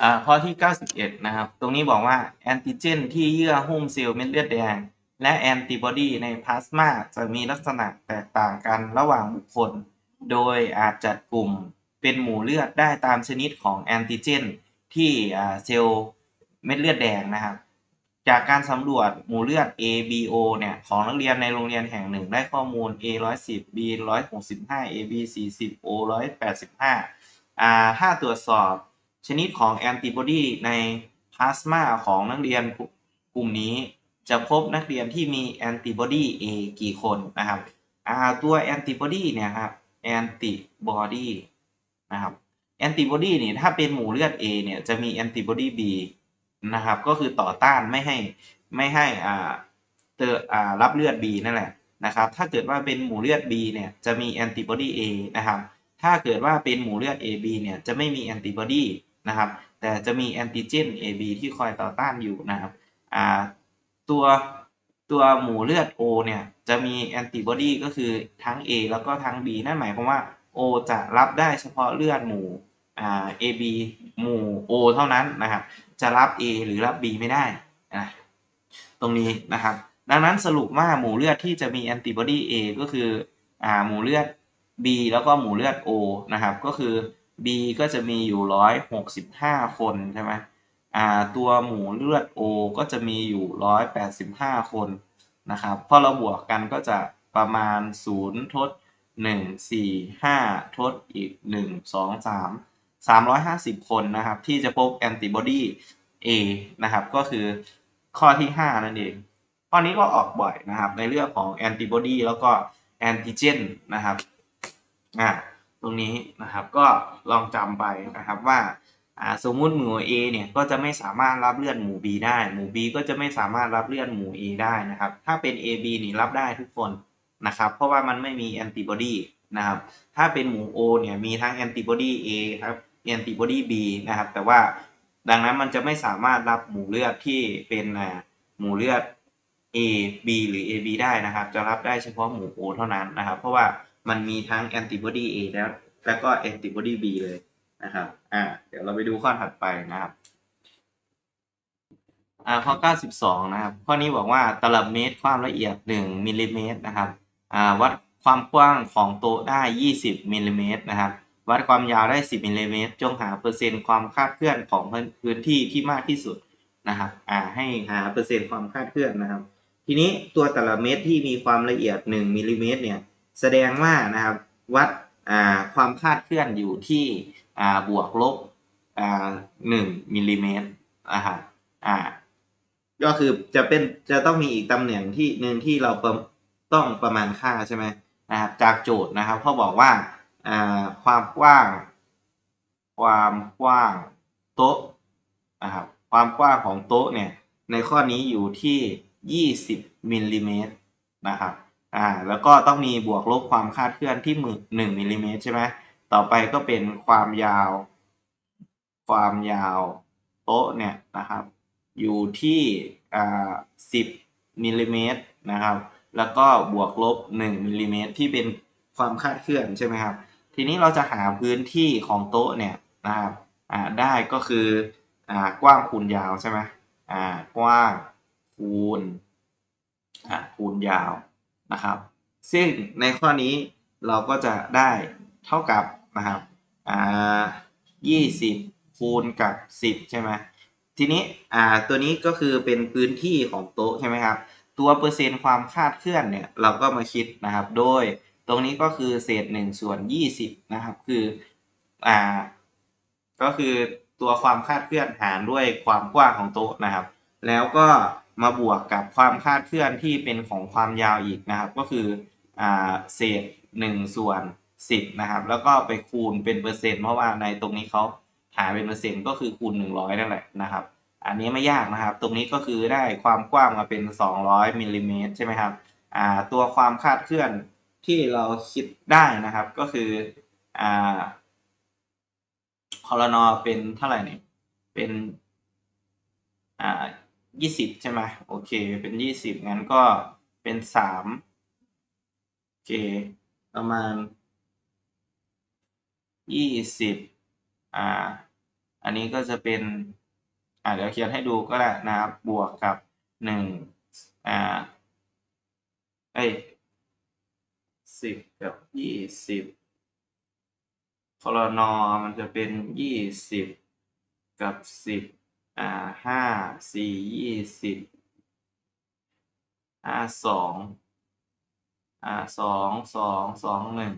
อ่าข้อที่ 91 นะครับ ตรงนี้บอกว่าแอนติเจนที่เยื่อหุ้มเซลล์เม็ดเลือดแดง และแอนติบอดีในพลาสมาจะมีลักษณะแตกต่างกันระหว่างบุคคล โดยอาจจัดกลุ่มเป็นหมู่เลือดได้ตามชนิดของแอนติเจนที่เซลล์เม็ดเลือดแดงนะครับ จากการสำรวจหมู่เลือด A B O เนี่ยของนักเรียนในโรงเรียนแห่งหนึ่งได้ข้อมูล A 110 B 165 A B 40 O 185อ่าถ้าตรวจสอบ ชนิดของแอนติบอดีในพลาสมาของนักเรียนกลุ่มนี้ จะพบนักเรียนที่มีแอนติบอดี A กี่คนนะครับตัวแอนติบอดีเนี่ยครับแอนติบอดีนะครับแอนติบอดีเนี่ยถ้าเป็นหมู่เลือด A เนี่ยจะมีแอนติบอดี B นะครับก็คือต่อต้านไม่ให้ไม่ให้อ่าเตออ่ารับเลือด B นั่นแหละนะครับถ้าเกิดว่าเป็นหมู่เลือด B เนี่ยจะมีแอนติบอดี A นะครับถ้าเกิดว่าเป็นหมู่เลือด AB เนี่ยจะไม่มีแอนติบอดี นะครับ แต่จะมีแอนติเจน AB ที่คอยต่อต้านอยู่นะครับตัวตัวหมู่เลือด O เนี่ยจะมีแอนติบอดีก็คือทั้ง A แล้วก็ทั้ง B นั่นหมายความว่า O จะรับได้เฉพาะเลือดหมู่อ่า AB หมู่ O เท่านั้นนะครับ จะรับ A หรือรับ B ไม่ได้นะตรงนี้นะครับ ดังนั้นสรุปว่าหมู่เลือดที่จะมีแอนติบอดี A ก็คืออหมู่เลือด B แล้วก็หมู่เลือด O นะครับ ก็คือ B ก็จะมีอยู่ 165 คนใช่ไหมอ่าตัวหมูเลือด O ก็จะมีอยู่ 185 คนนะครับพอเราบวกกันก็จะประมาณ 0 ทด 1 4 5 ทดอีก 1 2 3 350 คนนะครับ ที่จะพบแอนติบอดี A นะครับก็คือข้อที่ 5 นั่นเอง ข้อนี้ก็ออกบ่อยนะครับ ในเรื่องของแอนติบอดีแล้วก็แอนติเจนนะครับอ่า ตรงนี้นะครับก็ลองจำไปนะครับว่าสมมุติหมู่ A เนี่ยก็จะไม่สามารถรับเลือดหมู่ B ได้หมู่ B ก็จะไม่สามารถรับเลือดหมู่ A ได้นะครับ ถ้าเป็น AB นี่รับได้ทุกคนนะครับ เพราะว่ามันไม่มีแอนติบอดีนะครับ ถ้าเป็นหมู่ O เนี่ยมีทั้งแอนติบอดี A ครับแอนติบอดี B นะครับ แต่ว่าดังนั้นมันจะไม่สามารถรับหมู่เลือดที่เป็นหมู่เลือด A B หรือ AB ได้นะครับ จะรับได้เฉพาะหมู่ O เท่านั้นนะครับ เพราะว่า มันมีทั้งแอนติบอดี A แล้วแล้วก็แอนติบอดี B เลยนะครับ อ่า เดี๋ยวเราไปดูข้อถัดไปนะครับ อ่า ข้อ 92 นะครับ ข้อนี้บอกว่าตลับเมตรความละเอียด 1มิลลิเมตรนะครับ อ่า วัดความกว้างของโต๊ะได้ 20มิลลิเมตรนะครับ วัดความยาวได้ 10มิลลิเมตร จงหาเปอร์เซ็นต์ความคลาดเคลื่อนของพื้นที่ที่มากที่สุดนะครับ อ่า ให้หาเปอร์เซ็นต์ความคลาดเคลื่อนนะครับ ทีนี้ตัวตลับเมตรที่มีความละเอียด 1มิลลิเมตรเนี่ย แสดงว่านะครับวัดความคลาดเคลื่อนอยู่ที่บวกลบอ่า1มิลลิเมตรนะครับก็คือจะเป็นจะต้องมีอีกตำแหน่งที่หนึ่งที่เราต้องประมาณค่าใช่ไหมนะครับจากโจทย์นะครับเขาบอกว่าอ่าความกว้าง ความกว้างโต๊ะนะครับความกว้างของโต๊ะเนี่ยในข้อนี้อยู่ที่ 20มิลลิเมตรนะครับ อ่าแล้วก็ต้องมีบวกลบความคลาดเคลื่อนที่มือ1มิลลิเมตรใช่ไหมต่อไปก็เป็นความยาว ความยาวโต๊ะเนี่ยนะครับ อยู่ที่อ่า10มิลลิเมตรนะครับ แล้วก็บวกลบ1มิลลิเมตรที่เป็นความคลาดเคลื่อนใช่ไหมครับ ทีนี้เราจะหาพื้นที่ของโต๊ะเนี่ยนะครับอ่าได้ก็คืออ่ากว้างคูณยาวใช่ไหมอ่ากว้างคูณอ่าคูณยาว นะครับ ซึ่งในข้อนี้เราก็จะได้เท่ากับนะครับอ่า20คูณกับ10ใช่ไหมทีนี้อ่าตัวนี้ก็คือเป็นพื้นที่ของโต๊ะใช่ไหมครับ ตัวเปอร์เซ็นต์ความคาดเคลื่อนเนี่ยเราก็มาคิดนะครับ โดยตรงนี้ก็คือเศษ1ส่วน20นะครับ คืออ่าก็คือตัวความคาดเคลื่อนหารด้วยความกว้างของโต๊ะนะครับ แล้วก็ มาบวกกับความคาดเคลื่อนที่เป็นของความยาวอีกนะครับ ก็คืออ่าเศษ1ส่วน10นะครับแล้วก็ไปคูณเป็นเปอร์เซ็นต์เพราะว่าในตรงนี้เขาหาเป็นเปอร์เซ็นต์ก็คือคูณ 100นั่นแหละนะครับอันนี้ไม่ยากนะครับ ตรงนี้ก็คือได้ความกว้างมาเป็น 200มิลลิเมตรใช่ไหมครับอ่าตัวความคาดเคลื่อนที่เราคิดได้นะครับก็คืออ่าคอรนอเป็นเท่าไหร่เนี่ยเป็นอ่า 20ใช่ไหมโอเค เป็น20งั้นก็เป็น3โอเค ประมาณ20อ่า อันนี้ก็จะเป็น อ่าเดี๋ยวเขียนให้ดูก็ได้นะครับ บวกกับหนึ่งอ่าเอ้ยสิบกับยี่สิบคอรนอมันจะเป็นยี่สิบกับสิบ อ่าห้าสี่ยี่สิบห้าสองอ่าสองสองสองหนึ่ง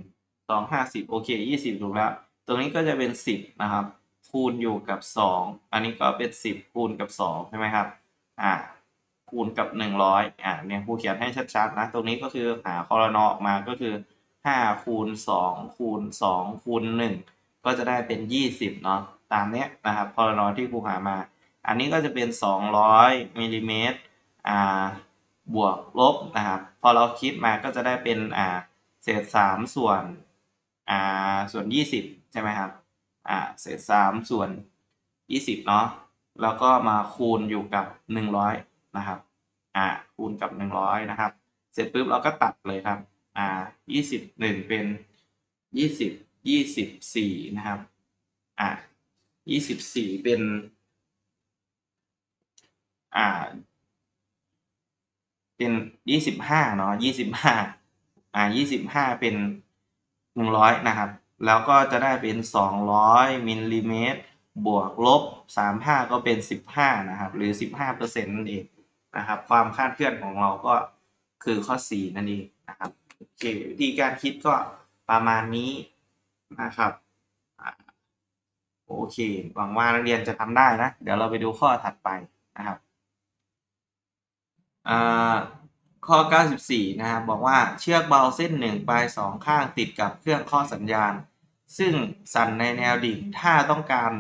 สองห้าสิบโอเคยี่สิบถูกแล้ว ตรงนี้ก็จะเป็นสิบนะครับ คูณอยู่กับสองอันนี้ก็เป็นสิบคูณกับสองใช่ไหมครับอ่าคูณกับหนึ่งร้อยอ่าเนี่ยครูเขียนให้ชัดๆนะ ตรงนี้ก็คือหาคอรนอออกมาก็คือห้าคูณสองคูณสองคูณหนึ่งก็จะได้เป็นยี่สิบเนาะตามเนี้ยนะครับคอรนอที่ครูหามา อันนี้ก็จะเป็นสองร้อยมิลลิเมตรอ่าบวกลบนะครับ พอเราคิดมาก็จะได้เป็นอ่าเศษสามส่วนอ่าส่วนยี่สิบใช่ไหมครับอ่าเศษสามส่วนยี่สิบเนาะแล้วก็มาคูณอยู่กับหนึ่งร้อยนะครับอ่าคูณกับหนึ่งร้อยนะครับ เสร็จปุ๊บเราก็ตัดเลยครับอ่ายี่สิบหนึ่งเป็นยี่สิบยี่สิบสี่นะครับอ่ายี่สิบสี่เป็น อ่า เป็นยี่สิบห้าเนาะยี่สิบห้าอ่ายี่สิบห้าเป็นหนึ่งร้อยนะครับ แล้วก็จะได้เป็นสองร้อยมิลลิเมตร บวกลบสามห้าก็เป็นสิบห้านะครับ หรือสิบห้าเปอร์เซ็นต์นั่นเองนะครับ ความคาดเคลื่อนของเราก็คือข้อสี่นั่นเองนะครับโอเควิธีการคิดก็ประมาณนี้นะครับโอเค หวังว่านักเรียนจะทำได้นะ เดี๋ยวเราไปดูข้อถัดไปนะครับ ข้อ 94 นะครับบอกว่าเชือกเบาเส้นหนึ่งปลายสองข้างติดกับเครื่องข้อสัญญาณ ซึ่งสั่นในแนวดิ่งถ้าต้องการ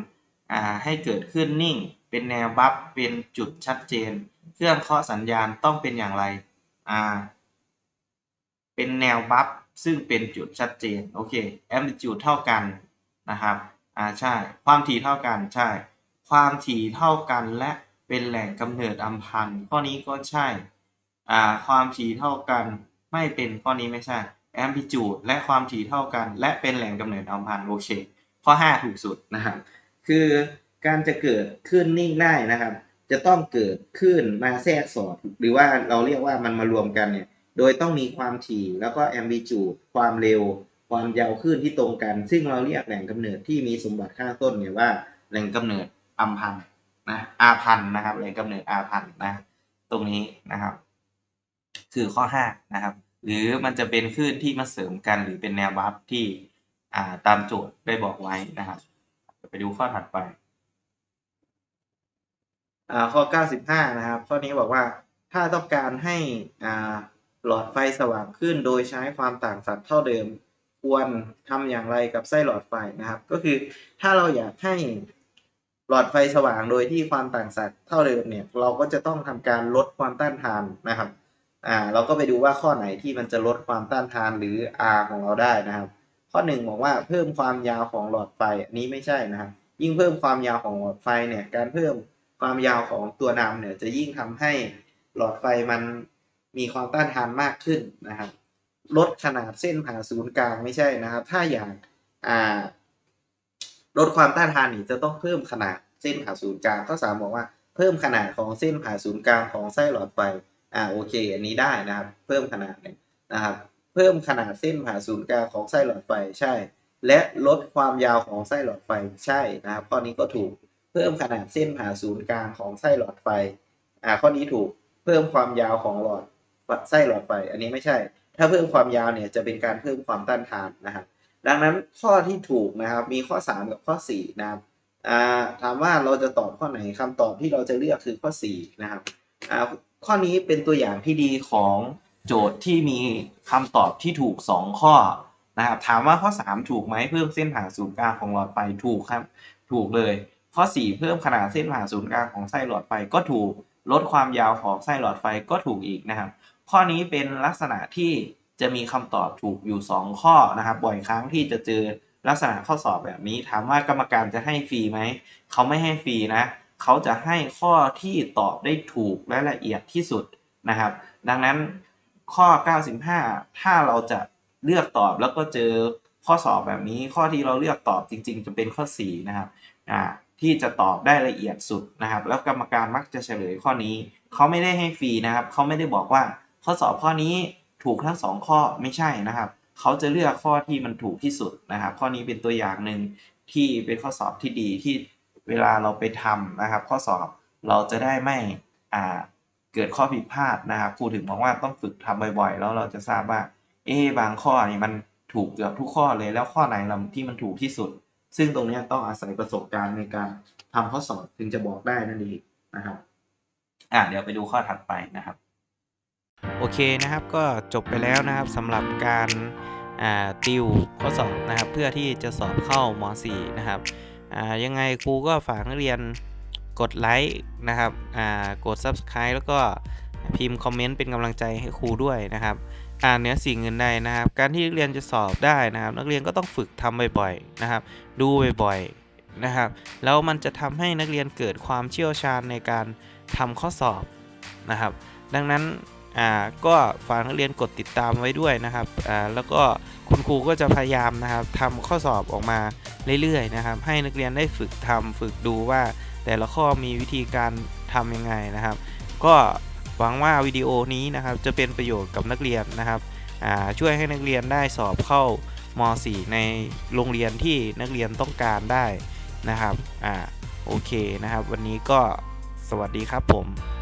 าให้เกิดขึ้นนิ่ง เป็นแนวบัฟเป็นจุดชัดเจน เครื่องข้อสัญญาณต้องเป็นอย่างไรเป็นแนวบัฟซึ่งเป็นจุดชัดเจนโอเคแอมพลิจูดเท่ากันนะครับอ่าใช่ ความถี่เท่ากันใช่ ความถี่เท่ากันและ เป็นแหล่งกำเนิดอัมพันธ์ข้อนี้ก็ใช่ อ่า ความถี่เท่ากันไม่เป็นข้อนี้ไม่ใช่แอมพลิจูดและความถี่เท่ากัน และเป็นแหล่งกำเนิดอัมพันธ์โอเค ข้อ 5 ถูกสุดนะครับ คือการจะเกิดขึ้นนิ่งได้นะครับ จะต้องเกิดขึ้นมาแทรกสอดหรือว่าเราเรียกว่ามันมารวมกันเนี่ยโดยต้องมีความถี่แล้วก็แอมพลิจูดความเร็ว ความยาวคลื่นที่ตรงกัน ซึ่งเราเรียกแหล่งกำเนิดที่มีสมบัติข้างต้นเนี่ยว่าแหล่งกำเนิดอัมพันธ์ นะอาพันธ์นะครับแหล่งกำเนิดอาพันธ์นะ ตรงนี้นะครับ คือข้อ5นะครับ หรือมันจะเป็นคลื่นที่มาเสริมกันหรือเป็นแนวบัฟที่ตามโจทย์ได้บอกไว้นะครับ ไปดูข้อถัดไปอ่าข้อ 95 นะครับ ข้อนี้บอกว่าถ้าต้องการให้หลอดไฟสว่างขึ้นโดยใช้ความต่างสัดเท่าเดิม ควรทำอย่างไรกับไส้หลอดไฟนะครับ ก็คือถ้าเราอยากให้ หลอดไฟสว่างโดยที่ความต่างสัดเท่าเดิมเนี่ย เราก็จะต้องทำการลดความต้านทานนะครับ อ่า เราก็ไปดูว่าข้อไหนที่มันจะลดความต้านทานหรือ R ของเราได้นะครับ ข้อหนึ่งบอกว่าเพิ่มความยาวของหลอดไฟอันนี้ไม่ใช่นะครับ ยิ่งเพิ่มความยาวของหลอดไฟเนี่ย การเพิ่มความยาวของตัวนำเนี่ยจะยิ่งทำให้หลอดไฟมันมีความต้านทานมากขึ้นนะครับ ลดขนาดเส้นผ่าศูนย์กลางไม่ใช่นะครับ ถ้าอย่างอ่าลดความต้านทานนี่จะต้องเพิ่มขนาด เส้นผ่าศูนย์กลางข้อสามบอกว่าเพิ่มขนาดของเส้นผ่าศูนย์กลางของไส้หลอดไฟอ่าโอเค อันนี้ได้นะครับ เพิ่มขนาดเนี่ยนะครับเพิ่มขนาดเส้นผ่าศูนย์กลางของไส้หลอดไฟใช่ และลดความยาวของไส้หลอดไฟใช่นะครับข้อนี้ก็ถูกเพิ่มขนาดเส้นผ่าศูนย์กลางของไส้หลอดไฟอ่าข้อนี้ถูกเพิ่มความยาวของหลอดไส้หลอดไฟอันนี้ไม่ใช่ ถ้าเพิ่มความยาวเนี่ยจะเป็นการเพิ่มความต้านทานนะครับดังนั้นข้อที่ถูกนะครับมีข้อ 3 กับข้อ4นะครับ ถามว่าเราจะตอบข้อไหนคำตอบที่เราจะเลือกคือข้อ 4 นะครับข้อนี้เป็นตัวอย่างที่ดีของโจทย์ที่มีคำตอบที่ถูก 2 ข้อนะครับถามว่าข้อ 3 ถูกไหมเพิ่มเส้นผ่าศูนย์กลางของหลอดไฟถูกครับ ถูกเลย ข้อ 4 เพิ่มขนาดเส้นผ่าศูนย์กลางของไส้หลอดไฟก็ถูกลดความยาวของไส้หลอดไฟก็ถูกอีกนะครับ ข้อนี้เป็นลักษณะที่จะมีคำตอบถูกอยู่ 2 ข้อนะครับบ่อยครั้งที่จะเจอ ลักษณะข้อสอบแบบนี้ ถามว่ากรรมการจะให้ฟรีไหม เขาไม่ให้ฟรีนะ เขาจะให้ข้อที่ตอบได้ถูกและละเอียดที่สุดนะครับ ดังนั้นข้อ 95 ถ้าเราจะเลือกตอบแล้วก็เจอข้อสอบแบบนี้ ข้อที่เราเลือกตอบจริง ๆ จะเป็นข้อ 4 นะครับอ่าที่จะตอบได้ละเอียดสุดนะครับ แล้วกรรมการมักจะเฉลยข้อนี้ เขาไม่ได้ให้ฟรีนะครับ เขาไม่ได้บอกว่าข้อสอบข้อนี้ถูกทั้งสองข้อไม่ใช่นะครับ เขาจะเลือกข้อที่มันถูกที่สุดนะครับ ข้อนี้เป็นตัวอย่างหนึ่งที่เป็นข้อสอบที่ดีที่เวลาเราไปทำนะครับ ข้อสอบเราจะได้ไม่อ่าเกิดข้อผิดพลาดนะครับครูถึงบอกว่าต้องฝึกทำบ่อยๆ แล้วเราจะทราบว่า เอ๊บางข้อนี่มันถูกเกือบทุกข้อเลยแล้วข้อไหนลำที่มันถูกที่สุด ซึ่งตรงนี้ต้องอาศัยประสบการณ์ในการทำข้อสอบถึงจะบอกได้นั่นเองนะครับอะเดี๋ยวไปดูข้อถัดไปนะครับ โอเคนะครับก็จบไปแล้วนะครับสำหรับการาติวข้อสอบนะครับ เพื่อที่จะสอบเข้าม .4 นะครับยังไงครูก็ฝากนักเรียนกดไลค์นะครับกด Subscribe แล้วก็พิมพ์คอมเมนต์เป็นกำลังใจให้ครูด้วยนะครับอ่าเหนือสิ่งอื่นใดนะครับ การที่นักเรียนจะสอบได้นะครับ นักเรียนก็ต้องฝึกทำบ่อยๆนะครับ ดูบ่อยๆนะครับ แล้วมันจะทำให้นักเรียนเกิดความเชี่ยวชาญในการทำข้อสอบนะครับ ดังนั้น อ่าก็ฝากนักเรียนกดติดตามไว้ด้วยนะครับอ่าแล้วก็คุณครูก็จะพยายามนะครับทำข้อสอบออกมาเรื่อยๆนะครับ ให้นักเรียนได้ฝึกทำฝึกดูว่า แต่ละข้อมีวิธีการทำยังไงนะครับ ก็หวังว่าวิดีโอนี้นะครับจะเป็นประโยชน์กับนักเรียนนะครับช่วยให้นักเรียนได้สอบเข้าม .4 ในโรงเรียนที่นักเรียนต้องการได้นะครับอ่าโอเคนะครับ วันนี้ก็สวัสดีครับผม